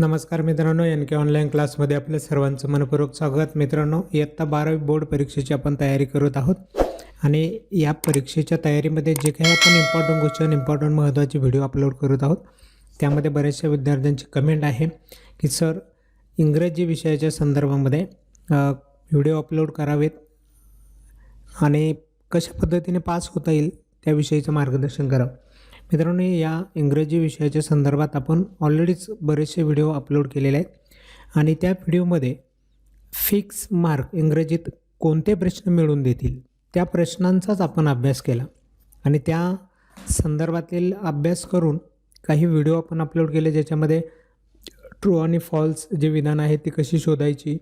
नमस्कार मित्रांनो एन के ऑनलाईन क्लासमध्ये आपल्या सर्वांचं मनपूर्वक स्वागत. मित्रांनो इयत्ता बारावी बोर्ड परीक्षेची आपण तयारी करत आहोत. आणि या परीक्षेच्या तयारीमध्ये जे काही आपण इम्पॉर्टंट क्वेश्चन इम्पॉर्टंट महत्त्वाचे व्हिडिओ अपलोड करत आहोत त्यामध्ये बऱ्याचशा विद्यार्थ्यांची कमेंट आहे की सर इंग्रजी विषयाच्या संदर्भामध्ये व्हिडिओ अपलोड करावेत आणि कशा पद्धतीने पास होता येईल त्याविषयीचं मार्गदर्शन करावं मित्रांनो या इंग्रजी विषयाच्या संदर्भात आपण ऑलरेडीच बरेचसे व्हिडिओ अपलोड केलेले आहेत. आणि त्या व्हिडिओमध्ये फिक्स मार्क इंग्रजीत कोणते प्रश्न मिळवून देतील त्या प्रश्नांचाच आपण अभ्यास केला. आणि त्या संदर्भातील अभ्यास करून काही व्हिडिओ आपण अपलोड केले ज्याच्यामध्ये ट्रू आणि फॉल्स जे विधान आहेत ती कशी शोधायची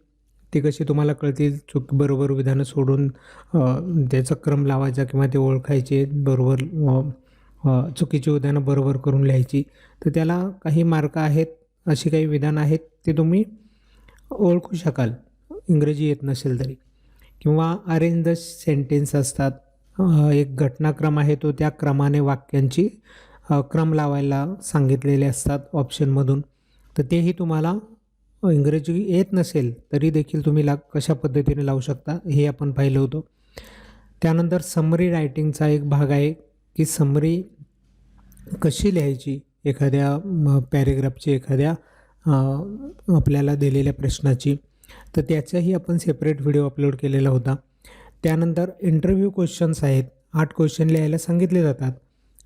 ती कशी तुम्हाला कळतील चूक बरोबर विधानं सोडून त्याचा क्रम लावायचा किंवा ते ओळखायचे बरोबर चुकीची उद्यानं बरोबर करून लिहायची. तर त्याला काही मार्क आहेत अशी काही विधानं आहेत ते तुम्ही ओळखू शकाल. इंग्रजी येत नसेल तरी. किंवा अरेंज द सेंटेन्स असतात. एक घटनाक्रम आहे तो त्या क्रमाने वाक्यांची क्रम लावायला सांगितलेले असतात ऑप्शनमधून तर तेही तुम्हाला इंग्रजी येत नसेल तरी देखील तुम्ही ला कशा पद्धतीने लावू शकता हे आपण पाहिलं होतं. त्यानंतर समरी रायटिंगचा एक भाग आहे की समरी कशी लिहायची? एखाद्या पॅरेग्राफची एखाद्या आपल्याला दिलेल्या प्रश्नाची. तर त्याचाही आपण सेपरेट व्हिडिओ अपलोड केलेला होता. त्यानंतर इंटरव्ह्यू क्वेश्चन्स आहेत. आठ क्वेश्चन लिहायला सांगितले जातात.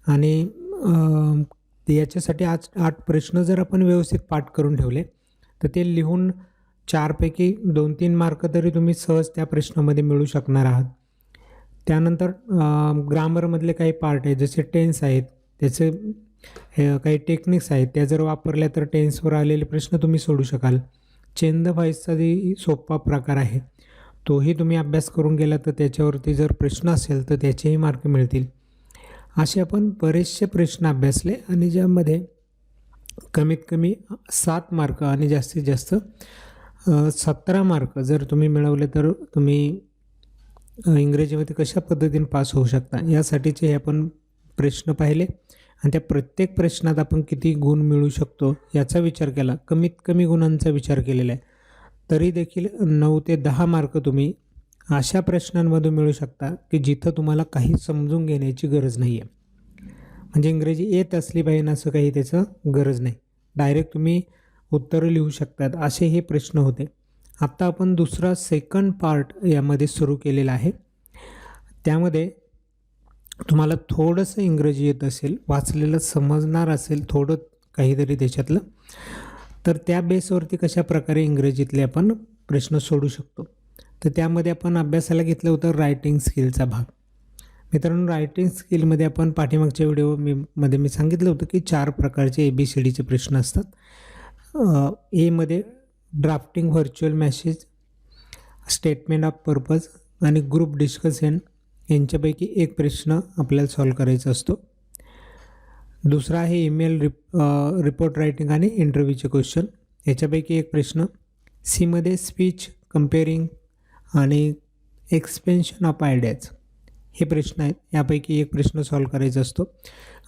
आणि याच्यासाठी आज आठ प्रश्न जर आपण व्यवस्थित पाठ करून ठेवले तर ते लिहून चारपैकी दोन तीन मार्क तरी तुम्ही सहज त्या प्रश्नामध्ये मिळू शकणार आहात. त्यानंतर ग्रामरमधले काही पार्ट आहेत जसे टेन्स आहेत त्याचे हे काही टेक्निक्स आहेत. त्या जर वापरल्या तर टेन्सवर आलेले प्रश्न तुम्ही सोडू शकाल. चेंद फाईजचा जे सोपा प्रकार आहे. तोही तुम्ही अभ्यास करून गेला तर त्याच्यावरती जर प्रश्न असेल तर त्याचेही मार्क मिळतील. असे आपण बरेचसे प्रश्न अभ्यासले आणि ज्यामध्ये कमीत कमी सात मार्क आणि जास्तीत जास्त सतरा मार्क जर तुम्ही मिळवले तर तुम्ही इंग्रजीमध्ये कशा पद्धतीने पास होऊ शकता? यासाठीचे हे आपण प्रश्न पाहिले. आणि त्या प्रत्येक प्रश्नात आपण किती गुण मिळू शकतो याचा विचार केला. कमीत कमी गुणांचा विचार केलेला आहे. तरी देखील नऊ ते दहा मार्क तुम्ही अशा प्रश्नांमधून मिळू शकता की जिथं तुम्हाला काही समजून घेण्याची गरज नाही आहे म्हणजे इंग्रजी येत असली पाहिजे ना असं काही त्याचं गरज नाही. डायरेक्ट तुम्ही उत्तरं लिहू शकतात असे हे प्रश्न होते. आत्ता आपण दुसरा सेकंड पार्ट यामध्ये सुरू केलेला आहे. त्यामध्ये तुम्हाला थोडंसं इंग्रजी येत असेल वाचलेलं समजणार असेल थोडं काहीतरी त्याच्यातलं तर त्या बेसवरती कशा प्रकारे इंग्रजीतले आपण प्रश्न सोडू शकतो? तर त्यामध्ये आपण अभ्यासाला घेतलं होतं रायटिंग स्किलचा भाग. मित्रांनो रायटिंग स्किलमध्ये आपण पाठीमागच्या व्हिडिओ मी मध्ये मी सांगितलं होतं की चार प्रकारचे ए बी सी डीचे प्रश्न असतात. एमध्ये drafting virtual message statement of purpose आणि ग्रुप डिस्कशन यांच्यापैकी एक प्रश्न आपल्याला सॉल्व करायचा असतो. दुसरा आहे ईमेल रिप रिपोर्ट रायटिंग आणि इंटरव्ह्यूचे क्वेश्चन याच्यापैकी एक प्रश्न सीमध्ये speech compering and expansion of ideas हे प्रश्न आहेत. यापैकी एक प्रश्न सॉल्व करायचा असतो.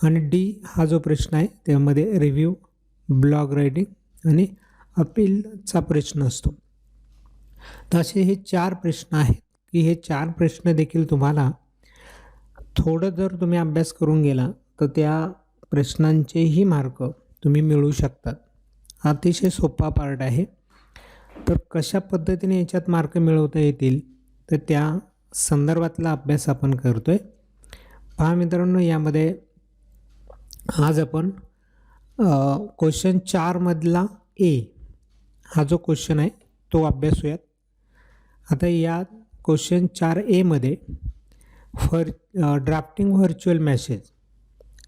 आणि डी हा जो प्रश्न आहे त्यामध्ये रिव्ह्यू ब्लॉग रायटिंग आणि अपीलचा प्रश्न असतो. तर असे हे चार प्रश्न आहेत. की हे चार प्रश्न देखील तुम्हाला थोडं जर तुम्ही अभ्यास करून गेला तर त्या प्रश्नांचेही मार्क तुम्ही मिळू शकतात. अतिशय सोपा पार्ट आहे. तर कशा पद्धतीने याच्यात मार्क मिळवता येतील तर त्या संदर्भातला अभ्यास आपण करतो आहे पहा मित्रांनो यामध्ये आज आपण क्वेश्चन चारमधला ए हा जो क्वेश्चन आहे तो अभ्यासूयात. आता यात क्वेश्चन चार एमध्ये फर ड्राफ्टिंग व्हर्च्युअल मॅसेज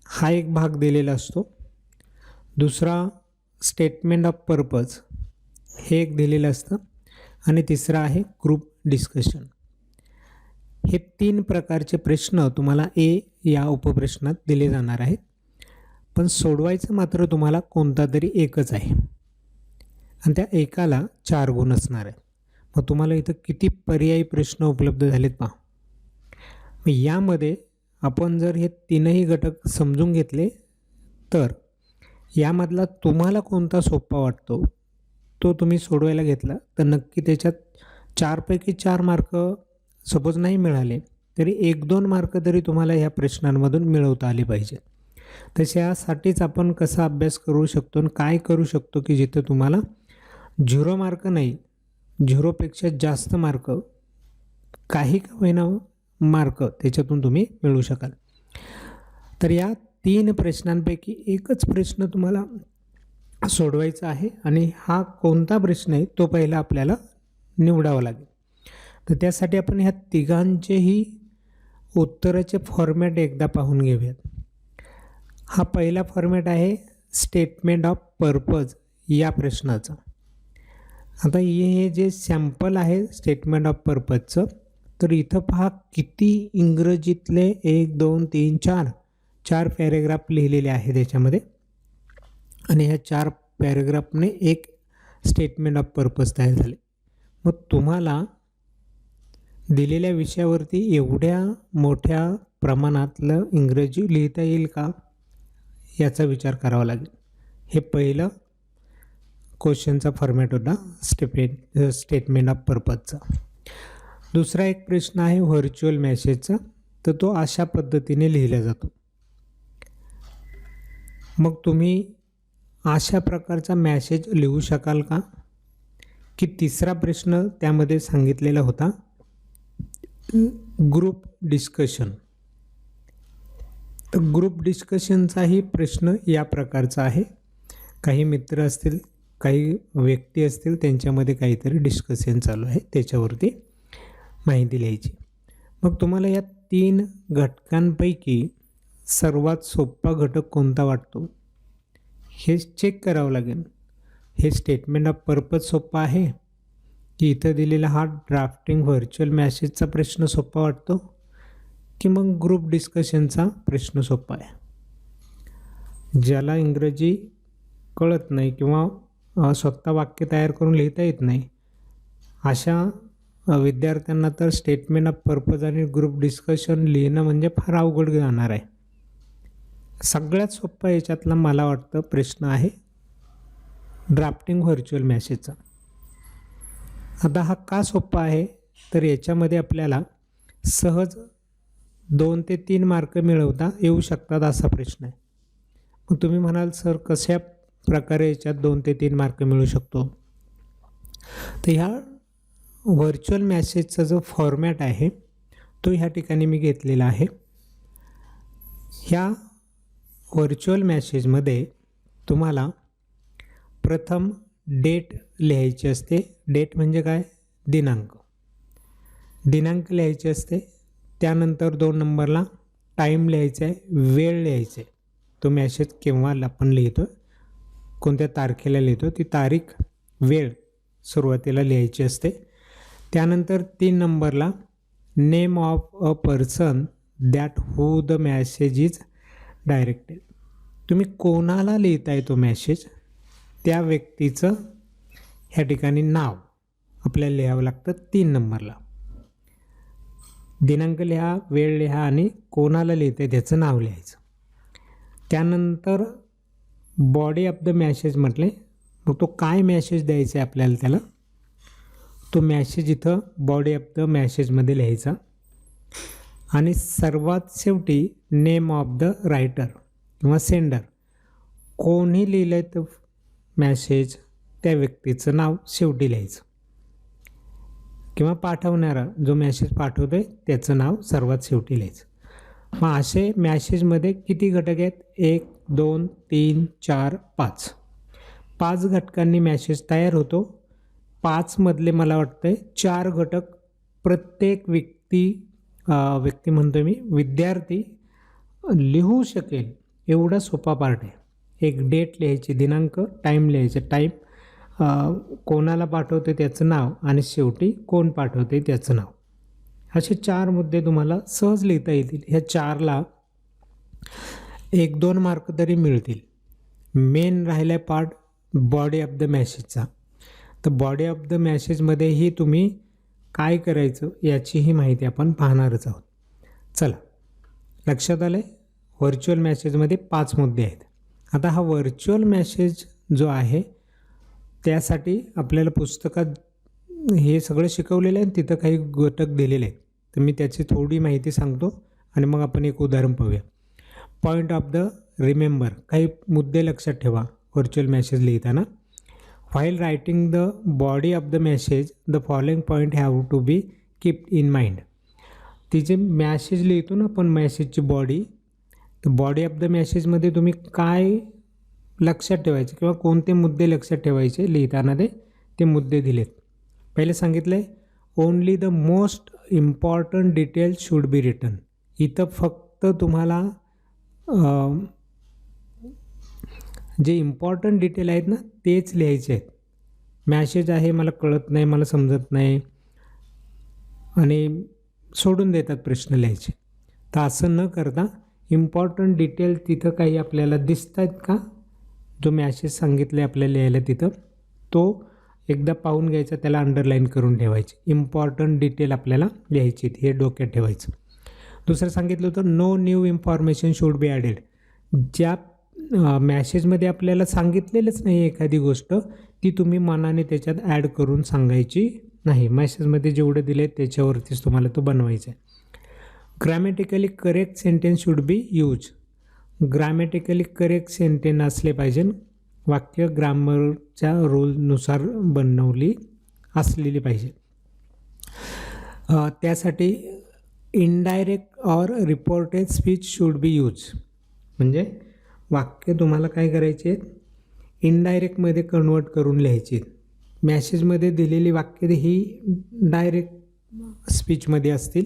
हा एक भाग दिलेला असतो. दुसरा स्टेटमेंट ऑफ पर्पज हे एक दिलेलं असतं. आणि तिसरा आहे ग्रुप डिस्कशन हे तीन प्रकारचे प्रश्न तुम्हाला ए या उपप्रश्नात दिले जाणार आहेत. पण सोडवायचं मात्र तुम्हाला कोणता तरी एकच आहे. आणि त्या एकाला चार गुण असणार आहेत. मग तुम्हाला इथं किती पर्यायी प्रश्न उपलब्ध झालेत पहा. मग यामध्ये आपण जर हे तीनही घटक समजून घेतले तर यामधला तुम्हाला कोणता सोपा वाटतो? तो तुम्ही सोडवायला घेतला तर नक्की त्याच्यात चारपैकी चार मार्क सपोज नाही मिळाले तरी एक दोन मार्क तरी तुम्हाला ह्या प्रश्नांमधून मिळवता आले पाहिजे तशासाठीच आपण कसा अभ्यास करू शकतो आणि काय करू शकतो की जिथं तुम्हाला झिरो मार्क नाही झिरोपेक्षा जास्त मार्क काही का होईना मार्क त्याच्यातून तुम्ही मिळवू शकाल. तर या तीन प्रश्नांपैकी एकच प्रश्न तुम्हाला सोडवायचा आहे आणि हा कोणता प्रश्न आहे तो पहिला आपल्याला निवडावा लागेल. तर त्यासाठी आपण ह्या तिघांचेही उत्तराचे फॉर्मॅट एकदा पाहून घेऊयात. हा पहिला फॉर्मॅट आहे स्टेटमेंट ऑफ पर्पज या प्रश्नाचा. आता हे जे सॅम्पल आहे स्टेटमेंट ऑफ पर्पजचं तर इथं पहा किती इंग्रजीतले एक दोन तीन चार चार पॅरेग्राफ लिहिलेले आहे त्याच्यामध्ये. आणि ह्या चार पॅरेग्राफने एक स्टेटमेंट ऑफ पर्पज तयार झाले. मग तुम्हाला दिलेल्या विषयावरती एवढ्या मोठ्या प्रमाणातलं इंग्रजी लिहिता येईल का? याचा विचार करावा लागेल. हे पहिलं. क्वेश्चनचा फॉर्मॅट होता स्टेपे स्टेटमेंट ऑफ पर्पजचा दुसरा एक प्रश्न आहे व्हर्च्युअल मॅसेजचा तर तो अशा पद्धतीने लिहिला जातो. मग तुम्ही अशा प्रकारचा मॅसेज लिहू शकाल का? की तिसरा प्रश्न त्यामध्ये सांगितलेला होता ग्रुप डिस्कशन तर ग्रुप डिस्कशनचाही प्रश्न या प्रकारचा आहे. काही मित्र असतील काही व्यक्ती असतील त्यांच्यामध्ये काहीतरी डिस्कशन चालू आहे त्याच्यावरती माहिती लिहायची. मग तुम्हाला या तीन घटकांपैकी सर्वात सोपा घटक कोणता वाटतो? हे चेक करावं लागेल. हे स्टेटमेंट ऑफ पर्पज सोपा आहे? की इथं दिलेला हा ड्राफ्टिंग व्हर्च्युअल मॅसेजचा प्रश्न सोपा वाटतो? की मग ग्रुप डिस्कशनचा प्रश्न सोपा आहे? ज्याला इंग्रजी कळत नाही किंवा स्वतः वाक्य तयार करून लिहिता येत नाही. अशा विद्यार्थ्यांना तर स्टेटमेंट ऑफ पर्पज आणि ग्रुप डिस्कशन लिहिणं म्हणजे फार अवघड जाणार आहे. सगळ्यात सोपा याच्यातला मला वाटतं प्रश्न आहे ड्राफ्टिंग व्हर्च्युअल मॅसेजचा आता हा का सोपा आहे? तर याच्यामध्ये आपल्याला सहज दोन ते तीन मार्क मिळवता येऊ शकतात असा प्रश्न आहे. मग तुम्ही म्हणाल सर कशा प्रकारे याच्यात दोन ते तीन मार्क मिळू शकतो. तर ह्या व्हर्च्युअल मॅसेजचा जो फॉर्मॅट आहे तो ह्या ठिकाणी मी घेतलेला आहे. ह्या व्हर्च्युअल मॅसेजमध्ये तुम्हाला प्रथम डेट लिहायची असते. डेट म्हणजे काय? दिनांक. दिनांक लिहायचे असते. त्यानंतर दोन नंबरला टाईम लिहायचा आहे वेळ लिहायचा आहे तो मॅसेज केव्हा आपण लिहितो कोणत्या तारखेला लिहितो ती तारीख वेळ सुरुवातीला लिहायची असते. त्यानंतर तीन नंबरला name of a person that who the message is directed तुम्ही कोणाला लिहिताय तो मॅसेज त्या व्यक्तीचं ह्या ठिकाणी नाव आपल्याला लिहावं लागतं तीन नंबरला. दिनांक लिहा वेळ लिहा आणि कोणाला लिहिते त्याचं नाव लिहायचं. त्यानंतर बॉडी ऑफ द मॅसेज म्हटले. मग तो काय मॅसेज द्यायचा आहे आपल्याला त्याला? तो मॅसेज इथं बॉडी ऑफ द मॅसेजमध्ये लिहायचा. आणि सर्वात शेवटी नेम ऑफ द रायटर किंवा सेंडर कोणी लिहिलं आहे तर मॅसेज त्या व्यक्तीचं नाव शेवटी लिहायचं. किंवा पाठवणारा जो मॅसेज पाठवतो आहे त्याचं नाव सर्वात शेवटी लिहायचं. मग असे मॅसेजमध्ये किती घटक आहेत? एक दोन तीन चार पाच. पाच घटकांनी मॅसेज तयार होतो. पाचमधले मला वाटतं आहे चार घटक प्रत्येक व्यक्ती व्यक्ती म्हणतो मी विद्यार्थी लिहू शकेल. एवढा सोपा पार्ट आहे. एक डेट लिहायची दिनांक टाईम लिहायचं. टाईम कोणाला पाठवते त्याचं नाव आणि शेवटी कोण पाठवते त्याचं नाव. असे चार मुद्दे तुम्हाला सहज लिहिता येतील. ह्या चारला एक दोन मार्क तरी मिळतील. मेन राहिला पार्ट बॉडी ऑफ द मॅसेजचा तर बॉडी ऑफ द मॅसेजमध्येही तुम्ही काय करायचं याचीही माहिती आपण पाहणारच आहोत. चला लक्षात आलं आहे व्हर्च्युअल मॅसेजमध्ये पाच मुद्दे आहेत. आता हा व्हर्च्युअल मॅसेज जो आहे त्यासाठी आपल्याला पुस्तकात हे सगळं शिकवलेलं आहे आणि तिथं काही घटक दिलेले आहेत. तर मी त्याची थोडी माहिती सांगतो आणि मग आपण एक उदाहरण पाहूया. पॉईंट ऑफ द रिमेंबर काही मुद्दे लक्षात ठेवा. व्हर्च्युअल मॅसेज लिहिताना. While writing the body of the message the following point have to be kept in mind. तिचे मॅसेज लिहितो ना आपण मॅसेजची बॉडी तर बॉडी ऑफ द मॅसेजमध्ये तुम्ही काय लक्षात ठेवायचे किंवा कोणते मुद्दे लक्षात ठेवायचे लिहिताना ते ते मुद्दे दिलेत. पहिले सांगितलं आहे only the most important details should be written इथं फक्त तुम्हाला जे इम्पॉर्टंट डिटेल आहेत ना तेच लिहायचे आहेत. मॅसेज आहे मला कळत नाही मला समजत नाही. आणि सोडून देतात प्रश्न लिहायचे. तर असं न करता इम्पॉर्टंट डिटेल तिथं काही आपल्याला दिसत आहेत का? जो मॅसेज सांगितले आपल्याला लिहायला तिथं तो एकदा पाहून घ्यायचा त्याला अंडरलाईन करून ठेवायचे. इम्पॉर्टंट डिटेल आपल्याला लिहायची हे डोक्यात ठेवायचं. दुसरं सांगितलं होतं no new information should be added ज्या मॅसेजमध्ये आपल्याला सांगितलेलंच नाही एखादी गोष्ट ती तुम्ही मनाने त्याच्यात ॲड करून सांगायची नाही. मॅसेजमध्ये जेवढं दिले त्याच्यावरतीच तुम्हाला तो बनवायचा आहे. Grammatically correct sentence should be use grammatically correct sentence असले पाहिजे. वाक्य ग्रामरच्या रूलनुसार बनवली असलेली पाहिजे. त्यासाठी indirect or reported speech should be use म्हणजे वाक्य तुम्हाला काय करायचे आहेत? इनडायरेक्टमध्ये कन्वर्ट करून लिहायचे आहेत. मॅसेजमध्ये दिलेली वाक्य ही डायरेक्ट स्पीचमध्ये असतील.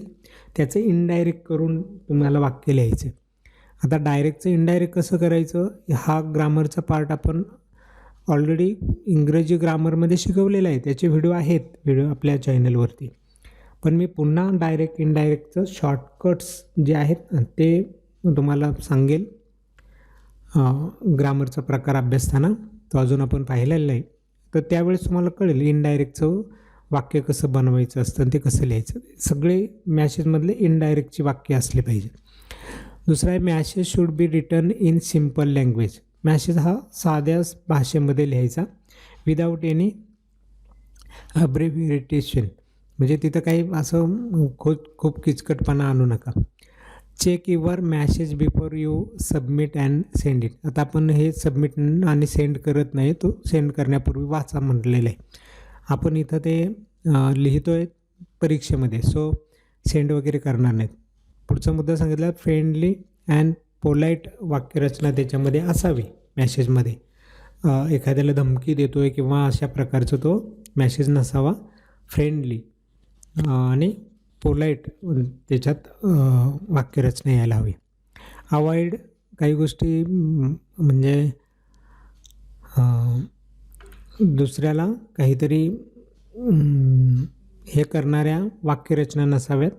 त्याचं इनडायरेक्ट करून तुम्हाला वाक्य लिहायचं आता डायरेक्टचं इनडायरेक्ट कसं करायचं? हा ग्रामरचा पार्ट आपण ऑलरेडी इंग्रजी ग्रामरमध्ये शिकवलेला आहे. त्याचे व्हिडिओ आहेत. व्हिडिओ आपल्या चॅनलवरती पण मी पुन्हा डायरेक्ट इनडायरेक्टचं शॉर्टकट्स जे आहेत ते तुम्हाला सांगेल. ग्रामरचा प्रकार अभ्यासताना तो अजून आपण पाहिलेला नाही. तर त्यावेळेस तुम्हाला कळेल इनडायरेक्टचं वाक्य कसं बनवायचं असतं आणि ते कसं लिहायचं. सगळे मॅसेजमधले इनडायरेक्टची वाक्य असले पाहिजे. दुसरा आहे message should be return in simple language message हा साध्या भाषेमध्ये लिहायचा विदाऊट एनी अब्रेव्हिएटेशन म्हणजे तिथं काही असं खूप खूप किचकटपणा आणू नका. Check your message before you submit and send it आता आपण हे सबमिट आणि सेंड करत नाही तो सेंड करण्यापूर्वी वाचा म्हटलेलं आहे. आपण इथं ते लिहितो आहे परीक्षेमध्ये सो सेंड वगैरे करणार नाहीत. पुढचा मुद्दा सांगितला फ्रेंडली अँड पोलाईट वाक्यरचना त्याच्यामध्ये असावी मॅसेजमध्ये एखाद्याला धमकी देतो आहे किंवा अशा प्रकारचा तो मॅसेज नसावा फ्रेंडली आणि पोलाईट त्याच्यात वाक्यरचना यायला हवी. अवॉइड काही गोष्टी म्हणजे दुसऱ्याला काहीतरी हे करणाऱ्या वाक्यरचना नसाव्यात.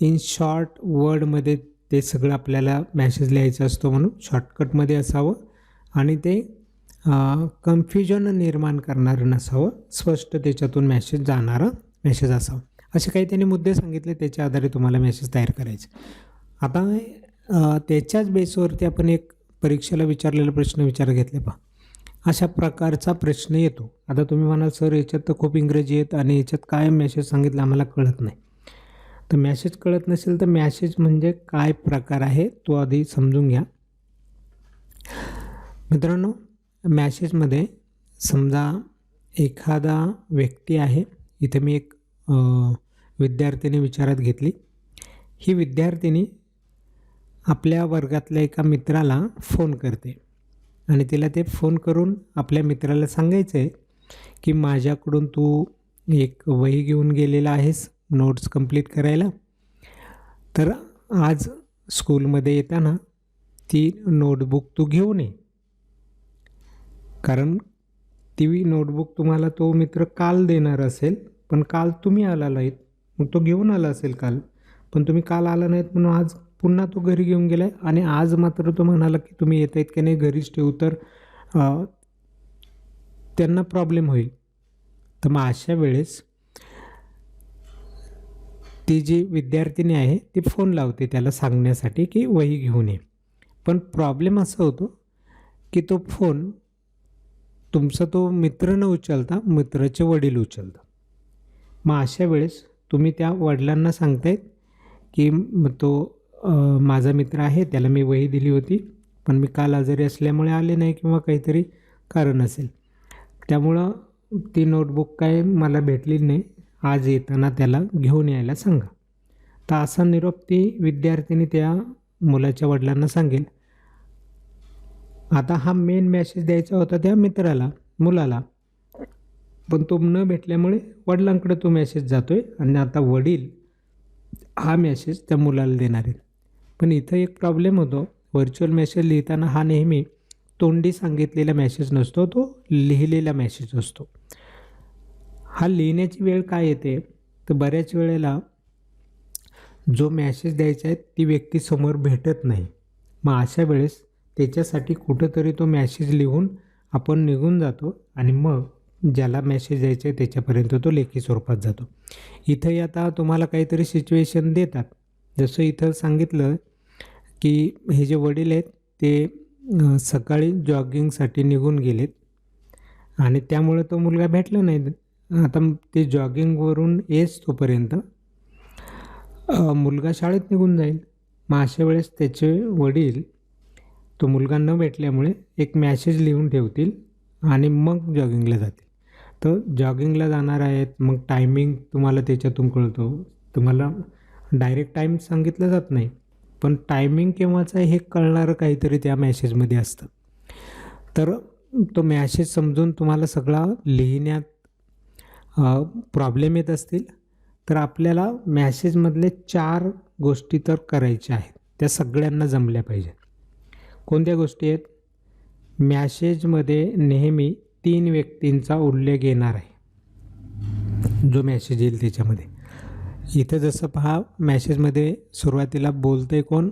इन शॉर्ट वर्डमध्ये ते सगळं आपल्याला मॅसेज लिहायचं असतो म्हणून शॉर्टकटमध्ये असावं आणि ते कन्फ्युजन निर्माण करणारं नसावं स्पष्ट त्याच्यातून मॅसेज जाणारं मेसेज असावा असे काही त्यांनी मुद्दे सांगितले त्याच्या आधारे तुम्हाला मेसेज तयार करायचे. आता त्याच्याच बेसवरती आपण एक परीक्षेला विचारलेला प्रश्न विचार घेतले पहा. अशा प्रकारचा प्रश्न येतो. आता तुम्ही म्हणाल सर याच्यात तर खूप इंग्रजी आहेत आणि याच्यात काय मेसेज सांगितलं आम्हाला कळत नाही. तर मॅसेज कळत नसेल तर मॅसेज म्हणजे काय प्रकार आहे तो आधी समजून घ्या. मित्रांनो मॅसेजमध्ये समजा एखादा व्यक्ती आहे इथे मी एक विद्यार्थिनी विचारात घेतली. ही विद्यार्थिनी आपल्या वर्गातल्या एका मित्राला फोन करते आणि तिला ते फोन करून आपल्या मित्राला सांगायचं आहे की माझ्याकडून तू एक वही घेऊन गेलेला आहेस नोट्स कंप्लीट करायला. तर आज स्कूलमध्ये येताना ती नोटबुक तू घेऊन ये. कारण ती नोटबुक तुम्हाला तो मित्र काल देणार असेल. पण काल तुम्ही आला नाहीत. मग तो घेऊन आला असेल काल. पण तुम्ही काल आला नाहीत म्हणून आज पुन्हा तो घरी घेऊन गेला आहे आणि आज मात्र तो म्हणाला की तुम्ही येत आहेत की नाही घरीच ठेवू तर त्यांना प्रॉब्लेम होईल. तर मग अशा वेळेस ती जी विद्यार्थिनी आहे ती फोन लावते त्याला सांगण्यासाठी की वही घेऊन ये. पण प्रॉब्लेम असा होतो की तो फोन तुमचा तो मित्र न उचलता मित्राचे वडील उचलतात. मग अशा वेळेस तुम्ही त्या वडिलांना सांगतायत की तो माझा मित्र आहे त्याला मी वही दिली होती पण मी काल आजारी असल्यामुळे आले नाही किंवा काहीतरी कारण असेल. त्यामुळं ती नोटबुक काय मला भेटली नाही. आज येताना त्याला घेऊन यायला सांगा. तर असा निरोप ती विद्यार्थिनी त्या मुलाच्या वडिलांना सांगेल. आता हा मेन मेसेज द्यायचा होता त्या मित्राला मुलाला. पण तो न भेटल्यामुळे वडिलांकडे तो मेसेज आहे आणि आता वडील हा मेसेज त्या मुलाला देणार आहेत. पण इथं एक प्रॉब्लेम होतो. व्हर्च्युअल मेसेज लिहिताना हा नेहमी तोंडी सांगितलेला मेसेज नसतो तो लिहिलेला मेसेज असतो. हा लिहिण्याची वेळ काय येते? तर बऱ्याच वेळेला जो मॅसेज द्यायचा आहे ती व्यक्ती समोर भेटत नाही. मग अशा वेळेस त्याच्यासाठी कुठंतरी तो मॅसेज लिहून आपण निघून जातो आणि मग ज्याला मॅसेज द्यायचा आहे त्याच्यापर्यंत तो लेखी स्वरूपात जातो. इथंही आता तुम्हाला काहीतरी सिच्युएशन देतात. जसं इथं सांगितलं की हे जे वडील आहेत ते सकाळी जॉगिंगसाठी निघून गेलेत. आणि त्यामुळे तो मुलगा भेटला नाही. आता ते जॉगिंगवरून येस तोपर्यंत मुलगा शाळेत निघून जाईल. मग अशा वेळेस त्याचे वडील तो मुलगा न भेटल्यामुळे एक मॅसेज लिहून ठेवतील आणि मग जॉगिंगला जातील. तर जॉगिंगला जाणार आहेत. मग टायमिंग तुम्हाला त्याच्यातून कळतो. तुम्हाला डायरेक्ट टाईम सांगितलं जात नाही. पण टायमिंग केव्हाचं हे कळणारं काहीतरी त्या मॅसेजमध्ये असतं. तर तो मॅसेज समजून तुम्हाला सगळा लिहिण्यात प्रॉब्लेम येत असतील. तर आपल्याला मॅसेजमधले चार गोष्टी तर करायच्या आहेत. त्या सगळ्यांना जमल्या पाहिजेत. कोणत्या गोष्टी आहेत? मॅसेजमध्ये नेहमी तीन व्यक्तींचा उल्लेख येणार आहे. जो मॅसेज येईल त्याच्यामध्ये. इथं जसं पहा मॅसेजमध्ये सुरुवातीला बोलते कोण?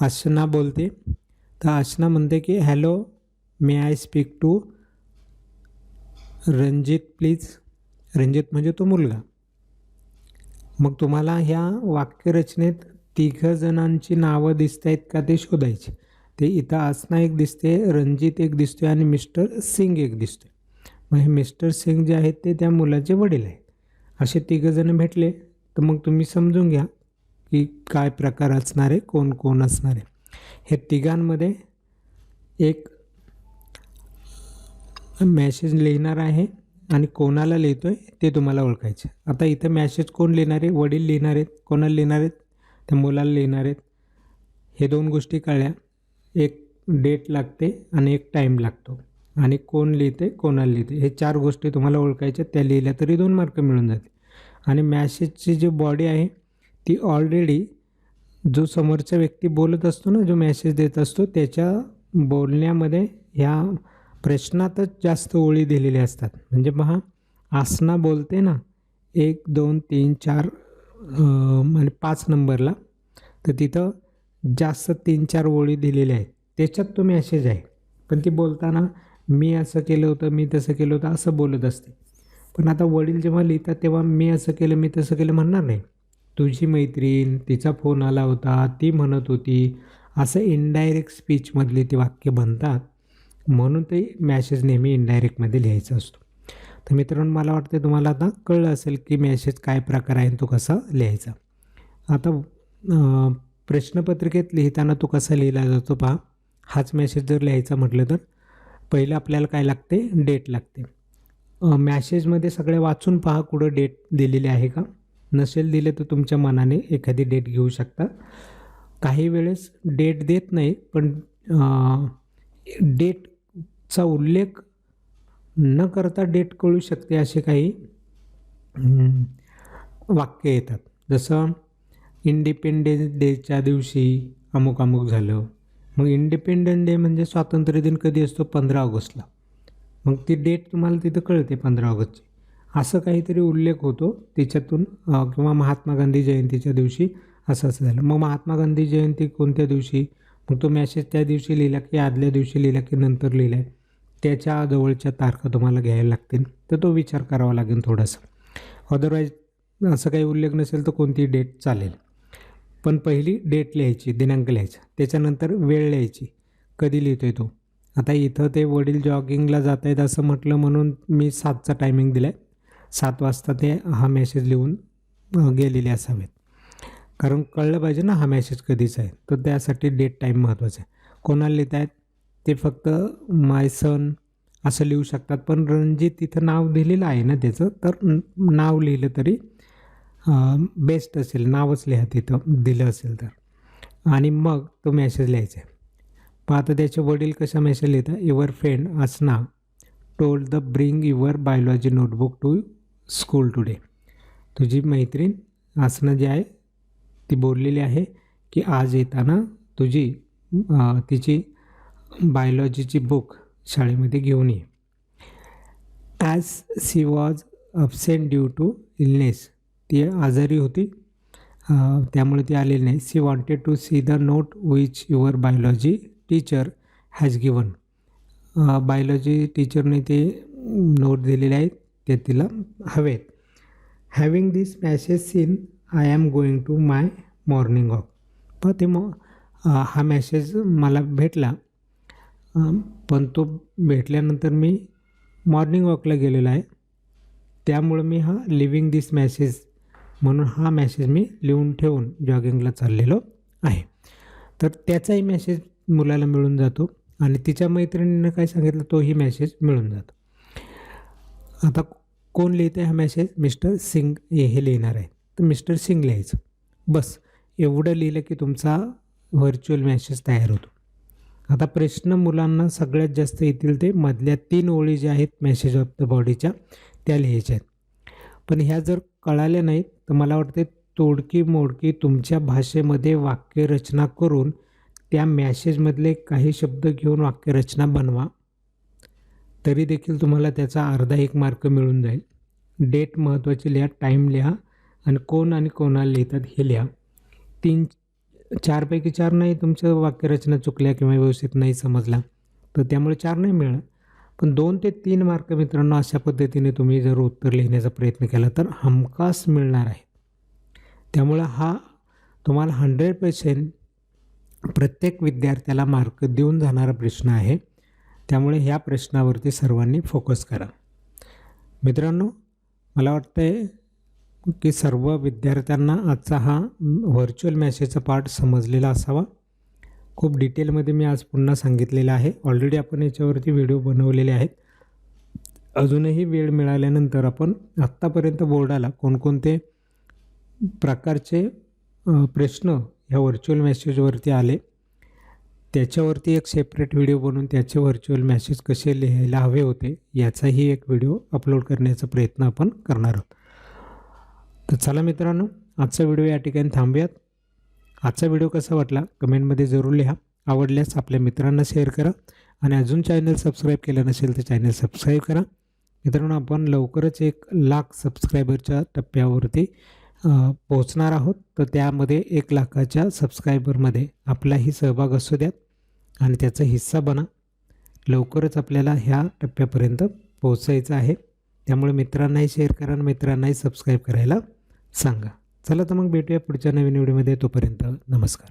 आशना बोलते. तर आशना म्हणते की hello may I speak to Ranjit please Ranjit म्हणजे तो मुलगा. मग तुम्हाला ह्या वाक्यरचनेत तिघं जणांची नावं दिसत आहेत का ते शोधायची. ते इथं आसना एक दिसते रणजित एक दिसतोय आणि मिस्टर सिंग एक दिसतोय. मग हे मिस्टर सिंग जे आहेत ते त्या मुलाचे वडील आहेत. असे तिघंजणं भेटले. तर मग तुम्ही समजून घ्या की काय प्रकार असणार आहे कोण कोण असणार. आहे हे तिघांमध्ये एक मॅसेज लिहिणार आहे आणि कोणाला लिहितो आहे ते तुम्हाला ओळखायचे. आता इथं मॅसेज कोण लिहिणार? आहे वडील लिहिणार आहेत. कोणाला लिहिणार आहेत? त्या मुलाला लिहिणार आहेत. हे दोन गोष्टी कळल्या. एक डेट लागते आणि एक टाईम लागतो. आणि कोण लिहिते कोणाला लिहिते हे चार गोष्टी तुम्हाला ओळखायच्या त्या लिहिल्या तरी दोन मार्क मिळून जाते आणि मॅसेजची जी बॉडी आहे ती ऑलरेडी जो समोरचा व्यक्ती बोलत असतो ना जो मॅसेज देत असतो त्याच्या बोलण्यामध्ये ह्या प्रश्नातच जास्त ओळी दिलेल्या असतात. म्हणजे पहा आसना बोलते ना एक दोन तीन चार म्हणजे पाच नंबरला तर तिथं जास्त तीन चार ओळी दिलेल्या आहेत. त्याच्यात तो मॅसेज आहे. पण ती बोलताना मी असं केलं होतं मी तसं केलं होतं असं बोलत असते. पण आता वडील जेव्हा लिहितात तेव्हा मी असं केलं मी तसं केलं म्हणणार नाही. तुझी मैत्रीण तिचा फोन आला होता ती म्हणत होती असं इनडायरेक्ट स्पीचमधले ते वाक्य बनतात. म्हणून ते मॅसेज नेहमी इनडायरेक्टमध्ये लिहायचा असतो. तर मित्रांनो मला वाटते तुम्हाला आता कळलं असेल की मॅसेज काय प्रकार आहे आणि तो कसा लिहायचा. आता प्रश्नपत्रिकेत लिहिताना तो कसा लिहिला जातो पहा. हाच मेसेज जर लिहायचा म्हटलं तर. पहिलं आपल्याला काय लागते? डेट लागते. मॅसेजमध्ये सगळे वाचून पहा कुठं डेट दिलेली आहे का. नसेल दिले तर तुमच्या मनाने एखादी डेट घेऊ शकता. काही वेळेस डेट देत नाही पण डेटचा उल्लेख न करता डेट कळू शकते असे काही वाक्य येतात. जसं इंडिपेंडन्स डेच्या दिवशी अमुक अमुक झालं. मग इंडिपेंडन्स डे म्हणजे स्वातंत्र्य दिन कधी असतो? पंधरा ऑगस्टला. मग ती डेट तुम्हाला तिथं कळते पंधरा ऑगस्टची. असं काहीतरी उल्लेख होतो त्याच्यातून किंवा महात्मा गांधी जयंतीच्या दिवशी असं असं झालं. मग महात्मा गांधी जयंती कोणत्या दिवशी? मग तो मॅसेज त्या दिवशी लिहिला की आदल्या दिवशी लिहिला की नंतर लिहिला आहे त्याच्या जवळच्या तारखा तुम्हाला घ्यायला लागतील. तर तो विचार करावा लागेल थोडासा. अदरवाईज असं काही उल्लेख नसेल तर कोणती डेट चालेल. पण पहिली डेट लिहायची दिनांक लिहायचा. त्याच्यानंतर वेळ लिहायची. कधी लिहितो आहे तो? आता इथं ते वडील जॉगिंगला जात आहेत असं म्हटलं म्हणून मी सातचा टायमिंग दिला आहे सात वाजता ते हा मेसेज लिहून गेलेले असावेत. कारण कळलं पाहिजे ना हा मेसेज कधीचा आहे. तर त्यासाठी डेट टाईम महत्त्वाचा आहे. कोणाला लिहित आहेत ते फक्त माय सन असं लिहू शकतात. पण रणजित इथं नाव दिलेलं आहे ना त्याचं तर नाव लिहिलं तरी बेस्ट असेल नावच लिहा तिथं दिलं असेल तर. आणि मग तो मेसेज लिहायचा आहे. पण आता त्याचे वडील कशा मेसेज लिहितात your friend Asna told the bring your biology notebook to school today तुझी मैत्रीण असणं जी आहे ती बोललेली आहे की आज येताना तुझी तिची बायोलॉजीची बुक शाळेमध्ये घेऊन ये. As she was absent due to illness ती आजारी होती. त्यामुळे ती आलेली नाही. She wanted to see the note which your biology teacher has given biology टीचरने ते नोट दिलेले आहेत ते तिला हवेत having this message seen I am going to my morning walk पण ते मग हा मॅसेज मला भेटला. पण तो भेटल्यानंतर मी मॉर्निंग वॉकला गेलेलो आहे. त्यामुळं मी हा लिव्हिंग दिस मॅसेज म्हणून हा मॅसेज मी लिहून ठेवून जॉगिंगला चाललेलो आहे. तर त्याचाही मेसेज मुलाला मिळून जातो आणि तिच्या मैत्रिणीनं काय सांगितलं तोही मेसेज मिळून जातो. आता कोण लिहितं आहे हा मेसेज मिस्टर सिंग हे हे लिहिणार आहे. तर मिस्टर सिंग लिहायचं. बस एवढं लिहिलं की तुमचा व्हर्च्युअल मेसेज तयार होतो. आता प्रश्न मुलांना सगळ्यात जास्त येतील ते मधल्या तीन ओळी ज्या आहेत मेसेज ऑफ द बॉडीच्या त्या लिहायच्या आहेत. पण ह्या जर कळाल्या नाहीत तर मला वाटते तोडकी मोडकी तुमच्या भाषेमध्ये वाक्यरचना करून त्या मॅसेजमधले काही शब्द घेऊन वाक्यरचना बनवा. तरी देखील तुम्हाला त्याचा अर्धा एक मार्क मिळून जाईल. डेट महत्त्वाची लिहा टाईम लिहा आणि कोण आणि कोणाला लिहितात हे लिहा. तीन चारपैकी चार नाही तुमचं वाक्यरचना चुकल्या किंवा व्यवस्थित नाही समजला तर त्यामुळे चार नाही मिळणार. पण दोन ते तीन मार्क मित्रांनो अशा पद्धतीने तुम्ही जर उत्तर लिहिण्याचा प्रयत्न केला तर हमखास मिळणार आहे. त्यामुळं हा तुम्हाला हंड्रेड पर्सेंट प्रत्येक विद्यार्थ्याला मार्क देऊन जाणारा प्रश्न आहे. त्यामुळे ह्या प्रश्नावरती सर्वांनी फोकस करा. मित्रांनो मला वाटतं आहे की सर्व विद्यार्थ्यांना आजचा हा व्हर्च्युअल मॅसेजचा पार्ट समजलेला असावा. खूप डिटेलमध्ये मी आज पुन्हा सांगितलेलं आहे. ऑलरेडी आपण याच्यावरती व्हिडिओ बनवलेले आहेत. अजूनही वेळ मिळाल्यानंतर आपण आत्तापर्यंत बोर्डाला कोणकोणते प्रकारचे प्रश्न ह्या व्हर्च्युअल मॅसेजवरती आले त्याच्यावरती एक सेपरेट व्हिडिओ बनवून त्याचे व्हर्च्युअल मॅसेज कसे लिहायला हवे होते याचाही एक व्हिडिओ अपलोड करण्याचा प्रयत्न आपण करणार आहोत. तर चला मित्रांनो आजचा व्हिडिओ या ठिकाणी थांबूयात. आजचा व्हिडिओ कसा वाटला कमेंटमध्ये जरूर लिहा. आवडल्यास आपल्या मित्रांना शेअर करा आणि अजून चॅनल सबस्क्राईब केलं नसेल तर चॅनल सबस्क्राईब करा. मित्रांनो आपण लवकरच एक लाख सबस्क्रायबरच्या टप्प्यावरती पोहोचणार आहोत. तर त्यामध्ये एक लाखाच्या सबस्क्रायबरमध्ये आपलाही सहभाग असू द्यात आणि त्याचा हिस्सा बना. लवकरच आपल्याला ह्या टप्प्यापर्यंत पोहोचायचं आहे. त्यामुळे मित्रांनाही शेअर करा आणि मित्रांनाही सबस्क्राईब करायला सांगा. चला तर मग भेटूया पुढच्या नवीन व्हिडिओमध्ये. तोपर्यंत नमस्कार.